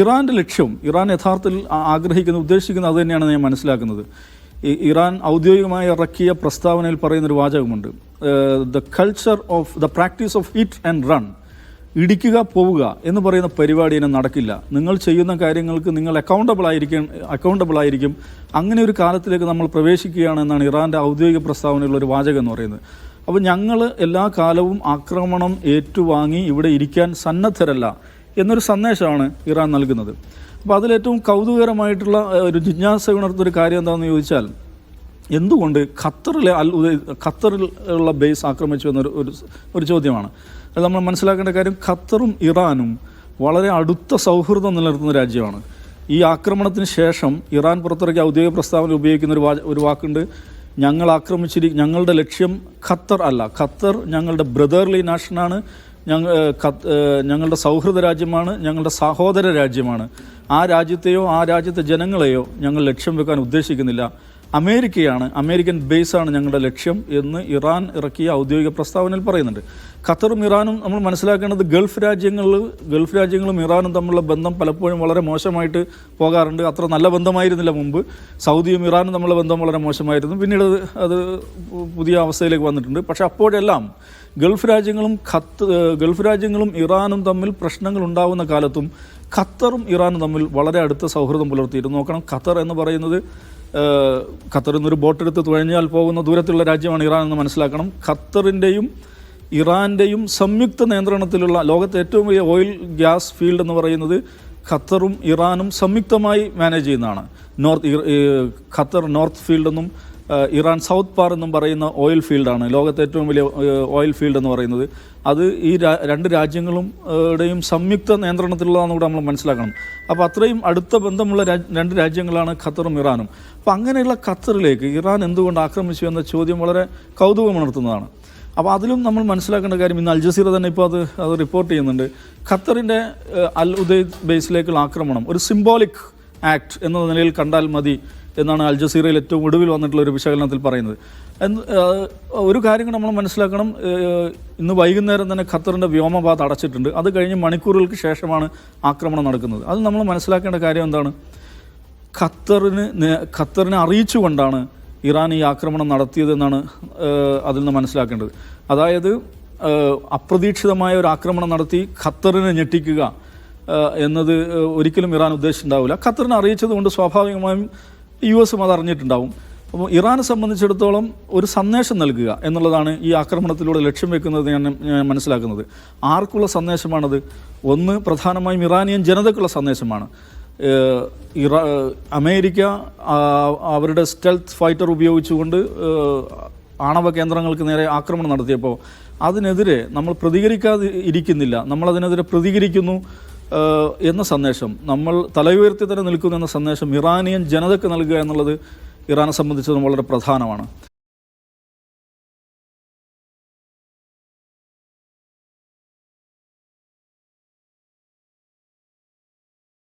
ഇറാന്റെ ലക്ഷ്യം ഇറാൻ യഥാർത്ഥത്തിൽ ആഗ്രഹിക്കുന്ന ഉദ്ദേശിക്കുന്ന അത് തന്നെയാണ് ഞാൻ മനസ്സിലാക്കുന്നത്. ഇറാൻ ഔദ്യോഗികമായി ഇറക്കിയ പ്രസ്താവനയിൽ പറയുന്നൊരു വാചകമുണ്ട്. The culture of the practice of hit and run ഇടിക്കുക പോവുക എന്ന് പറയുന്ന പരിപാടി ഇനി നടക്കില്ല. നിങ്ങൾ ചെയ്യുന്ന കാര്യങ്ങൾക്ക് നിങ്ങൾ അക്കൗണ്ടബിൾ ആയിരിക്കും അക്കൗണ്ടബിൾ ആയിരിക്കും. അങ്ങനെ ഒരു കാലത്തിലേക്ക് നമ്മൾ പ്രവേശിക്കുകയാണെന്നാണ് ഇറാന്റെ ഔദ്യോഗിക പ്രസ്താവനയിലുള്ള ഒരു വാചകം എന്ന് പറയുന്നത്. അപ്പോൾ ഞങ്ങൾ എല്ലാ കാലവും ആക്രമണം ഏറ്റുവാങ്ങി ഇവിടെ ഇരിക്കാൻ സന്നദ്ധരല്ല. എന്നൊരു സന്ദേശമാണ് ഇറാൻ നൽകുന്നത്. അപ്പോൾ അതിലേറ്റവും കൗതുകകരമായിട്ടുള്ള ഒരു ജിജ്ഞാസ ഉണർത്തുന്നൊരു കാര്യം എന്താണെന്ന് ചോദിച്ചാൽ എന്തുകൊണ്ട് ഖത്തറിലെ അൽ ഉദയ് ഖത്തറിൽ ഉള്ള ബേസ് ആക്രമിച്ചു എന്നൊരു ഒരു ചോദ്യമാണ്. അത് നമ്മൾ മനസ്സിലാക്കേണ്ട കാര്യം ഖത്തറും ഇറാനും വളരെ അടുത്ത സൗഹൃദം നിലനിർത്തുന്ന രാജ്യമാണ്. ഈ ആക്രമണത്തിന് ശേഷം ഇറാൻ പുറത്തിറക്കിയ ഔദ്യോഗിക പ്രസ്താവന ഉപയോഗിക്കുന്ന ഒരു ഒരു വാക്കുണ്ട് ഞങ്ങൾ ആക്രമിച്ചിരി ഞങ്ങളുടെ ലക്ഷ്യം ഖത്തർ അല്ല. ഖത്തർ ഞങ്ങളുടെ ബ്രദർലി നാഷനാണ് ഞങ്ങൾ ഞങ്ങളുടെ സൗഹൃദ രാജ്യമാണ് ഞങ്ങളുടെ സഹോദര രാജ്യമാണ്. ആ രാജ്യത്തെയോ ആ രാജ്യത്തെ ജനങ്ങളെയോ ഞങ്ങൾ ലക്ഷ്യം വെക്കാൻ ഉദ്ദേശിക്കുന്നില്ല. അമേരിക്കയാണ് അമേരിക്കൻ ബേസാണ് ഞങ്ങളുടെ ലക്ഷ്യം എന്ന് ഇറാൻ ഇറക്കിയ ഔദ്യോഗിക പ്രസ്താവനയിൽ പറയുന്നുണ്ട്. ഖത്തറും ഇറാനും നമ്മൾ മനസ്സിലാക്കേണ്ടത് ഗൾഫ് രാജ്യങ്ങളിൽ ഗൾഫ് രാജ്യങ്ങളും ഇറാനും തമ്മിലുള്ള ബന്ധം പലപ്പോഴും വളരെ മോശമായിട്ട് പോകാറുണ്ട്. അത്ര നല്ല ബന്ധമായിരുന്നില്ല മുമ്പ്. സൗദിയും ഇറാനും തമ്മിലുള്ള ബന്ധം വളരെ മോശമായിരുന്നു. പിന്നീട് അത് പുതിയ അവസ്ഥയിലേക്ക് വന്നിട്ടുണ്ട്. പക്ഷേ അപ്പോഴെല്ലാം ഗൾഫ് രാജ്യങ്ങളും ഖത്ത് ഗൾഫ് രാജ്യങ്ങളും ഇറാനും തമ്മിൽ പ്രശ്നങ്ങൾ ഉണ്ടാകുന്ന കാലത്തും ഖത്തറും ഇറാനും തമ്മിൽ വളരെ അടുത്ത സൗഹൃദം പുലർത്തിയിരുന്നു. നോക്കണം ഖത്തർ എന്ന് പറയുന്നത് ഖത്തറിൽ നിന്നൊരു ബോട്ടെടുത്ത് തുഴഞ്ഞാൽ പോകുന്ന ദൂരത്തുള്ള രാജ്യമാണ് ഇറാൻ എന്ന് മനസ്സിലാക്കണം. ഖത്തറിന്റെയും ഇറാന്റെയും സംയുക്ത നിയന്ത്രണത്തിലുള്ള ലോകത്തെ ഏറ്റവും വലിയ ഓയിൽ ഗ്യാസ് ഫീൽഡ് എന്ന് പറയുന്നത് ഖത്തറും ഇറാനും സംയുക്തമായി മാനേജ് ചെയ്യുന്നതാണ്. നോർത്ത് ഖത്തർ നോർത്ത് ഫീൽഡ് എന്നും ഇറാൻ സൗത്ത് പാർ എന്നും പറയുന്ന ഓയിൽ ഫീൽഡാണ്. ലോകത്തെ ഏറ്റവും വലിയ ഓയിൽ ഫീൽഡ് എന്ന് പറയുന്നത്. അത് ഈ രണ്ട് രാജ്യങ്ങളും ഇടയും സംയുക്ത നിയന്ത്രണത്തിലുള്ളതാണെന്ന് കൂടെ നമ്മൾ മനസ്സിലാക്കണം. അപ്പോൾ അത്രയും അടുത്ത ബന്ധമുള്ള രണ്ട് രാജ്യങ്ങളാണ് ഖത്തറും ഇറാനും. അപ്പോൾ അങ്ങനെയുള്ള ഖത്തറിലേക്ക് ഇറാൻ എന്തുകൊണ്ട് ആക്രമിച്ചു എന്ന ചോദ്യം വളരെ കൗതുകമുണർത്തുന്നതാണ്. അപ്പോൾ അതിലും നമ്മൾ മനസ്സിലാക്കേണ്ട കാര്യം ഇന്ന് അൽജസീറ തന്നെ ഇപ്പോൾ അത് അത് റിപ്പോർട്ട് ചെയ്യുന്നുണ്ട്. ഖത്തറിന്റെ അൽ ഉദയ് ബേസിലേക്കുള്ള ആക്രമണം ഒരു സിംബോളിക് ആക്ട് എന്ന നിലയിൽ കണ്ടാൽ മതി എന്നാണ് അൽ ജസീറയിൽ ഏറ്റവും ഒടുവിൽ വന്നിട്ടുള്ള ഒരു വിശകലനത്തിൽ പറയുന്നത്. ഒരു കാര്യം നമ്മൾ മനസ്സിലാക്കണം ഇന്ന് വൈകുന്നേരം തന്നെ ഖത്തറിന്റെ വ്യോമപാത അടച്ചിട്ടുണ്ട്. അത് കഴിഞ്ഞ് മണിക്കൂറുകൾക്ക് ശേഷമാണ് ആക്രമണം നടക്കുന്നത്. അത് നമ്മൾ മനസ്സിലാക്കേണ്ട കാര്യം എന്താണ്? ഖത്തറിന് ഖത്തറിനെ അറിയിച്ചുകൊണ്ടാണ് ഇറാൻ ഈ ആക്രമണം നടത്തിയതെന്നാണ് അതിൽ നിന്ന് മനസ്സിലാക്കേണ്ടത്. അതായത് അപ്രതീക്ഷിതമായ ഒരു ആക്രമണം നടത്തി ഖത്തറിനെ ഞെട്ടിക്കുക എന്നത് ഒരിക്കലും ഇറാൻ ഉദ്ദേശിച്ചിട്ടുണ്ടാവില്ല. ഖത്തറിനെ അറിയിച്ചത് കൊണ്ട് സ്വാഭാവികമായും യു എസും അത് അറിഞ്ഞിട്ടുണ്ടാവും. അപ്പോൾ ഇറാനെ സംബന്ധിച്ചിടത്തോളം ഒരു സന്ദേശം നൽകുക എന്നുള്ളതാണ് ഈ ആക്രമണത്തിലൂടെ ലക്ഷ്യം വെക്കുന്നത് ഞാൻ ഞാൻ മനസ്സിലാക്കുന്നത്. ആർക്കുള്ള സന്ദേശമാണത്? ഒന്ന് പ്രധാനമായും ഇറാനിയൻ ജനതയ്ക്കുള്ള സന്ദേശമാണ്. ഇറാ അമേരിക്ക അവരുടെ സ്റ്റെൽത്ത് ഫൈറ്റർ ഉപയോഗിച്ചുകൊണ്ട് ആണവ കേന്ദ്രങ്ങൾക്ക് നേരെ ആക്രമണം നടത്തിയപ്പോൾ അതിനെതിരെ നമ്മൾ പ്രതികരിക്കാതെ ഇരിക്കുന്നില്ല. നമ്മളതിനെതിരെ പ്രതികരിക്കുന്നു എന്ന സന്ദേശം നമ്മൾ തലയുയർത്തി തന്നെ നിൽക്കുന്നു എന്ന സന്ദേശം ഇറാനിയൻ ജനതയ്ക്ക് നൽകുക എന്നുള്ളത് ഇറാനെ സംബന്ധിച്ചതും വളരെ പ്രധാനമാണ്.